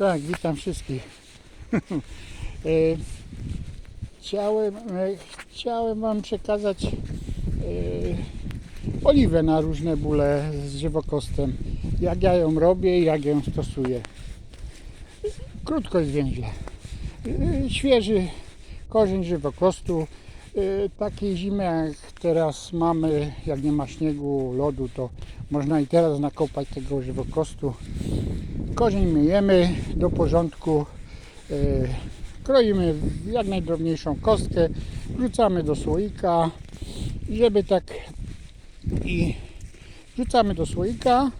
Tak, witam wszystkich. E, chciałem, e, chciałem Wam przekazać e, oliwę na różne bóle z żywokostem. Jak ja ją robię i jak ją stosuję. Krótko i zwięźle. E, Świeży korzeń żywokostu. Takiej zimy jak teraz mamy, jak nie ma śniegu, lodu, to można i teraz nakopać tego żywokostu. Korzeń myjemy do porządku, e, kroimy w jak najdrobniejszą kostkę, wrzucamy do słoika, żeby tak i wrzucamy do słoika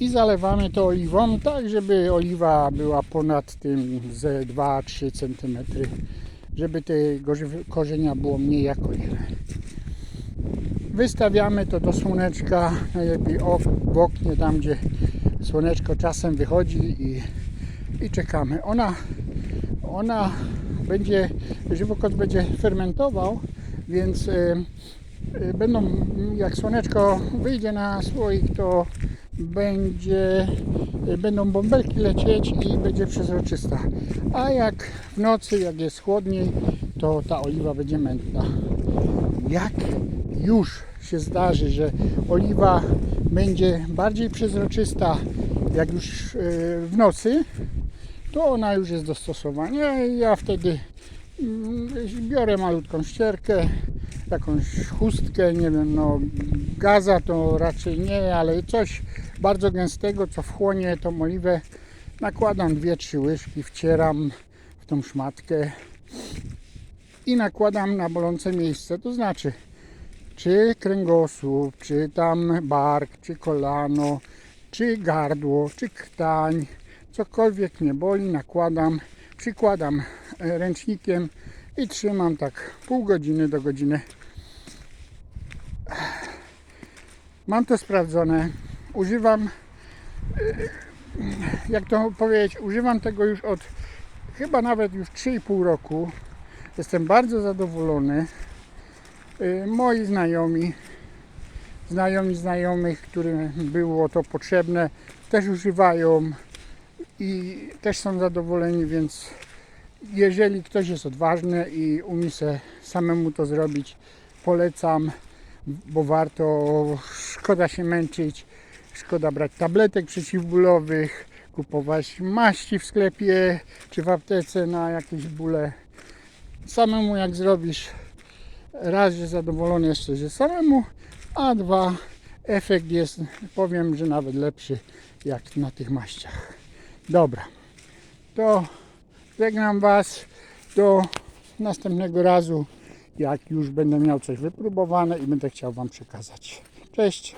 i zalewamy to oliwą, tak żeby oliwa była ponad tym ze 2-3 cm, żeby tego korzenia było mniej jak oliwy. Wystawiamy to do słoneczka, najlepiej w oknie, tam gdzie słoneczko czasem wychodzi i, i czekamy. Ona, ona będzie, żywokost będzie fermentował, więc y, y, będą, jak słoneczko wyjdzie na słoik, to będzie, y, będą bąbelki lecieć i będzie przezroczysta. A jak w nocy, jak jest chłodniej, to ta oliwa będzie mętna. Jak już się zdarzy, że oliwa będzie bardziej przezroczysta, jak już e, w nocy, to ona już jest do stosowania. Ja wtedy mm, biorę malutką ścierkę, jakąś chustkę, nie wiem, no gaza to raczej nie, ale coś bardzo gęstego, co wchłonie tą oliwę. Nakładam 2-3 łyżki, wcieram w tą szmatkę i nakładam na bolące miejsce, to znaczy czy kręgosłup, czy tam bark, czy kolano, czy gardło, czy krtań, cokolwiek mnie boli, nakładam, przykładam e, ręcznikiem i trzymam tak pół godziny do godziny. Mam to sprawdzone. Używam, e, jak to powiedzieć, używam tego już od chyba nawet już 3,5 roku. Jestem bardzo zadowolony. Y, moi znajomi, znajomi znajomych, którym było to potrzebne, też używają i też są zadowoleni, więc jeżeli ktoś jest odważny i umie se samemu to zrobić, polecam, bo warto, szkoda się męczyć, szkoda brać tabletek przeciwbólowych, kupować maści w sklepie czy w aptece na jakieś bóle. Samemu jak zrobisz, raz, że zadowolony jesteś ze samemu, a dwa, efekt jest, powiem, że nawet lepszy jak na tych maściach. Dobra, to żegnam Was do następnego razu, jak już będę miał coś wypróbowane i będę chciał Wam przekazać. Cześć!